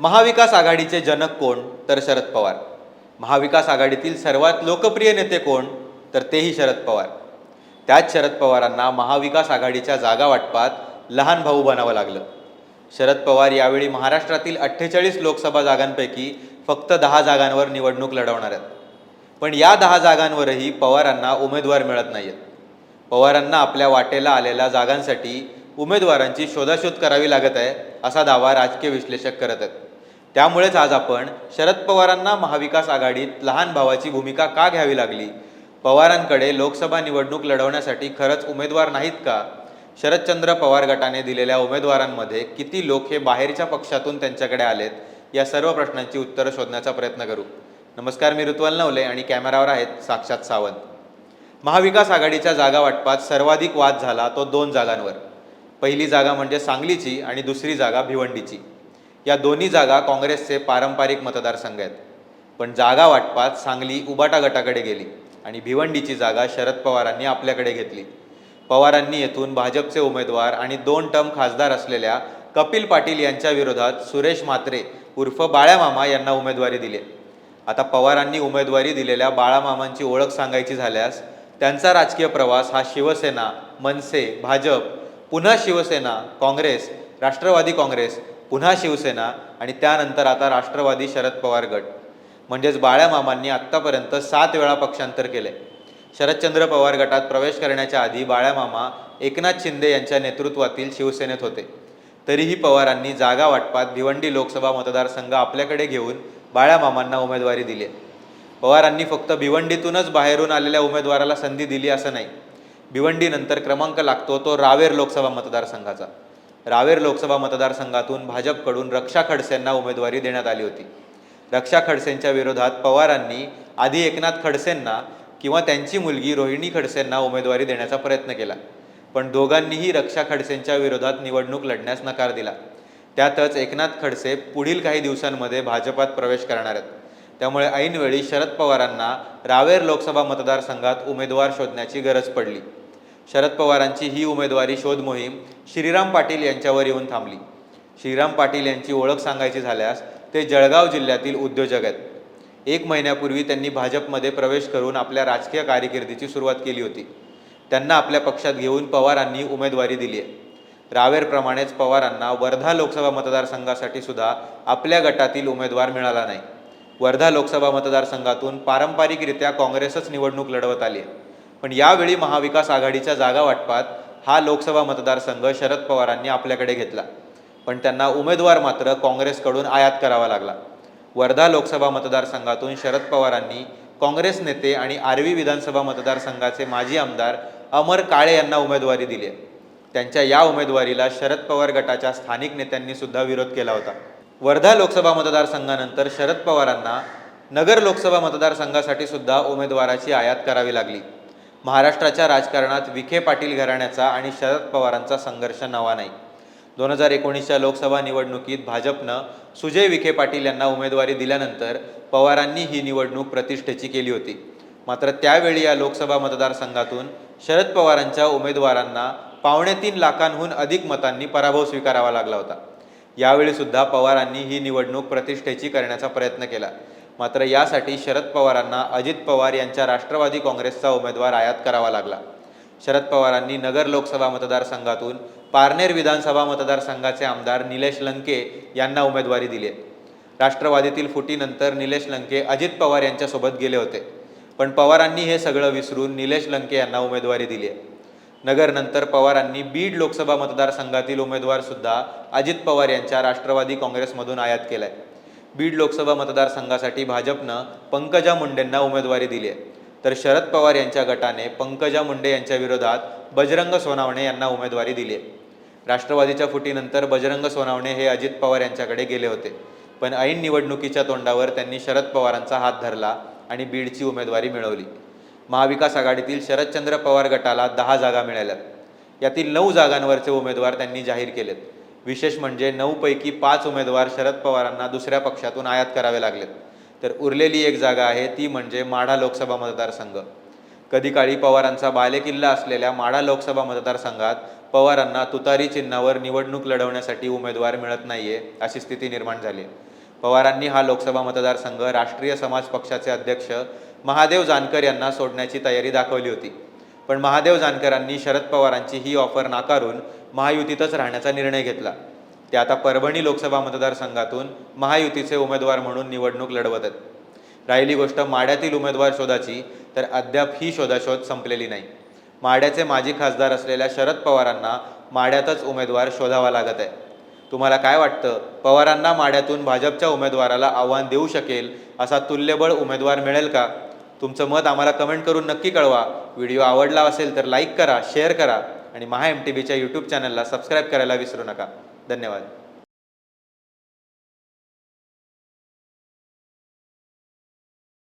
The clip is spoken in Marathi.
महाविकास आघाडीचे जनक कोण तर शरद पवार. महाविकास आघाडीतील सर्वात लोकप्रिय नेते कोण तर तेही शरद पवार. त्याच शरद पवारांना महाविकास आघाडीच्या जागा वाटपात लहान भाऊ बनावं लागलं. शरद पवार यावेळी महाराष्ट्रातील अठ्ठेचाळीस लोकसभा जागांपैकी फक्त दहा जागांवर निवडणूक लढवणार आहेत. पण या दहा जागांवरही पवारांना उमेदवार मिळत नाही आहेत पवारांना आपल्या वाटेला आलेल्या जागांसाठी उमेदवारांची शोधाशोध करावी लागत आहे. असा दावा राजकीय विश्लेषक करत आहेत. त्यामुळेच आज आपण शरद पवारांना महाविकास आघाडीत लहान भावाची भूमिका का घ्यावी लागली? पवारांकडे लोकसभा निवडणूक लढवण्यासाठी खरंच उमेदवार नाहीत का? शरदचंद्र पवार गटाने दिलेल्या उमेदवारांमध्ये किती लोक हे बाहेरच्या पक्षातून त्यांच्याकडे आलेत? या सर्व प्रश्नांची उत्तरं शोधण्याचा प्रयत्न करू. नमस्कार मी ऋतुवाल नवले आणि कॅमेरावर आहेत साक्षात सावंत. महाविकास आघाडीच्या जागा वाटपात सर्वाधिक वाद झाला तो दोन जागांवर. पहिली जागा म्हणजे सांगलीची आणि दुसरी जागा भिवंडीची. या दोन्ही जागा काँग्रेसचे पारंपरिक मतदारसंघ आहेत. पण जागा वाटपात सांगली उबाटा गटाकडे गेली आणि भिवंडीची जागा शरद पवारांनी आपल्याकडे घेतली. पवारांनी येथून भाजपचे उमेदवार आणि दोन टर्म खासदार असलेल्या कपिल पाटील यांच्या विरोधात सुरेश म्हात्रे उर्फ बाळ्यामामा यांना उमेदवारी दिली. आता पवारांनी उमेदवारी दिलेल्या बाळामामांची ओळख सांगायची झाल्यास त्यांचा राजकीय प्रवास हा शिवसेना मनसे भाजप पुन्हा शिवसेना काँग्रेस राष्ट्रवादी काँग्रेस पुन्हा शिवसेना आणि त्यानंतर आता राष्ट्रवादी शरद पवार गट. म्हणजेच बाळ्यामामांनी आत्तापर्यंत सात वेळा पक्षांतर केले. शरदचंद्र पवार गटात प्रवेश करण्याच्या आधी बाळ्यामामा एकनाथ शिंदे यांच्या नेतृत्वातील शिवसेनेत होते. तरीही पवारांनी जागा वाटपात भिवंडी लोकसभा मतदारसंघ आपल्याकडे घेऊन बाळ्यामामांना उमेदवारी दिली. पवारांनी फक्त भिवंडीतूनच बाहेरून आलेल्या उमेदवाराला संधी दिली असं नाही. भिवंडीनंतर क्रमांक लागतो तो रावेर लोकसभा मतदारसंघाचा. रावेर लोकसभा मतदारसंघातून भाजपकडून रक्षा खडसेंना उमेदवारी देण्यात आली होती. रक्षा खडसेंच्या विरोधात पवारांनी आधी एकनाथ खडसेंना किंवा त्यांची मुलगी रोहिणी खडसेंना उमेदवारी देण्याचा प्रयत्न केला. पण दोघांनीही रक्षा खडसेंच्या विरोधात निवडणूक लढण्यास नकार दिला. त्यातच एकनाथ खडसे पुढील काही दिवसांमध्ये भाजपात प्रवेश करणार आहेत. त्यामुळे ऐनवेळी शरद पवारांना रावेर लोकसभा मतदारसंघात उमेदवार शोधण्याची गरज पडली. शरद पवारांची ही उमेदवारी शोध मोहीम श्रीराम पाटील यांच्यावर येऊन थांबली. श्रीराम पाटील यांची ओळख सांगायची झाल्यास ते जळगाव जिल्ह्यातील उद्योजक आहेत. एक महिन्यापूर्वी त्यांनी भाजपमध्ये प्रवेश करून आपल्या राजकीय कारकिर्दीची सुरुवात केली होती. त्यांना आपल्या पक्षात घेऊन पवारांनी उमेदवारी दिली आहे. रावेरप्रमाणेच पवारांना वर्धा लोकसभा मतदारसंघासाठी सुद्धा आपल्या गटातील उमेदवार मिळाला नाही. वर्धा लोकसभा मतदारसंघातून पारंपरिकरित्या काँग्रेसच निवडणूक लढवत आली आहे. पण यावेळी महाविकास आघाडीच्या जागा वाटपात हा लोकसभा मतदारसंघ शरद पवारांनी आपल्याकडे घेतला. पण त्यांना उमेदवार मात्र काँग्रेसकडून आयात करावा लागला. वर्धा लोकसभा मतदारसंघातून शरद पवारांनी काँग्रेस नेते आणि आर्वी विधानसभा मतदारसंघाचे माजी आमदार अमर काळे यांना उमेदवारी दिली त्यांच्या या उमेदवारीला शरद पवार गटाच्या स्थानिक नेत्यांनी सुद्धा विरोध केला होता. वर्धा लोकसभा मतदारसंघानंतर शरद पवारांना नगर लोकसभा मतदारसंघासाठी सुद्धा उमेदवाराची आयात करावी लागली. महाराष्ट्राच्या राजकारणात विखे पाटील घराण्याचा आणि शरद पवारांचा संघर्ष नवा नाही. दोन हजार एकोणीसच्या लोकसभा निवडणुकीत भाजपनं सुजय विखे पाटील यांना उमेदवारी दिल्यानंतर पवारांनी ही निवडणूक प्रतिष्ठेची केली होती. मात्र त्यावेळी या लोकसभा मतदारसंघातून शरद पवारांच्या उमेदवारांना पावणे तीन लाखांहून अधिक मतांनी पराभव स्वीकारावा लागला होता. यावेळी सुद्धा पवारांनी ही निवडणूक प्रतिष्ठेची करण्याचा प्रयत्न केला. मात्र यासाठी शरद पवारांना अजित पवार यांच्या राष्ट्रवादी काँग्रेसचा उमेदवार आयात करावा लागला. शरद पवारांनी नगर लोकसभा मतदारसंघातून पारनेर विधानसभा मतदारसंघाचे आमदार निलेश लंके यांना उमेदवारी दिली. राष्ट्रवादीतील फुटीनंतर निलेश लंके अजित पवार यांच्यासोबत गेले होते. पण पवारांनी हे सगळं विसरून निलेश लंके यांना उमेदवारी दिली आहे. नगरनंतर पवारांनी बीड लोकसभा मतदारसंघातील उमेदवारसुद्धा अजित पवार यांच्या राष्ट्रवादी काँग्रेसमधून आयात केलाय. बीड लोकसभा मतदारसंघासाठी भाजपनं पंकजा मुंडेंना उमेदवारी दिली आहे. तर शरद पवार यांच्या गटाने पंकजा मुंडे यांच्या विरोधात बजरंग सोनावणे यांना उमेदवारी दिली आहे. राष्ट्रवादीच्या फुटीनंतर बजरंग सोनावणे हे अजित पवार यांच्याकडे गेले होते. पण ऐन निवडणुकीच्या तोंडावर त्यांनी शरद पवारांचा हात धरला आणि बीडची उमेदवारी मिळवली. महाविकास आघाडीतील शरदचंद्र पवार गटाला दहा जागा मिळाल्यात. यातील नऊ जागांवरचे उमेदवार त्यांनी जाहीर केलेत. विशेष म्हणजे नऊपैकी पाच उमेदवार शरद पवारांना दुसऱ्या पक्षातून आयात करावे लागलेत. तर उरलेली एक जागा आहे ती म्हणजे माढा लोकसभा मतदारसंघ. कधी काळी पवारांचा बालेकिल्ला असलेल्या माढा लोकसभा मतदारसंघात पवारांना तुतारी चिन्हावर निवडणूक लढवण्यासाठी उमेदवार मिळत नाहीये अशी स्थिती निर्माण झाली. आहे. पवारांनी हा लोकसभा मतदारसंघ राष्ट्रीय समाज पक्षाचे अध्यक्ष महादेव जानकर यांना सोडण्याची तयारी दाखवली होती. पण महादेव जानकरांनी शरद पवारांची ही ऑफर नाकारून महायुतीतच राहण्याचा निर्णय घेतला. ते आता परभणी लोकसभा मतदारसंघातून महायुतीचे उमेदवार म्हणून निवडणूक लढवत आहेत. राहिली गोष्ट माड्यातील उमेदवार शोधाची तर अद्याप ही शोधाशोध संपलेली नाही. माड्याचे माजी खासदार असलेल्या शरद पवारांना माड्यातच उमेदवार शोधावा लागत आहे. तुम्हाला काय वाटतं? पवारांना माड्यातून भाजपच्या उमेदवाराला आव्हान देऊ शकेल असा तुल्यबळ उमेदवार मिळेल का? तुमचं मत आम्हाला कमेंट करून नक्की कळवा. व्हिडिओ आवडला असेल तर लाईक करा शेअर करा आणि महा एम टी बीच्या यूट्यूब चॅनलला सबस्क्राईब करायला विसरू नका. धन्यवाद.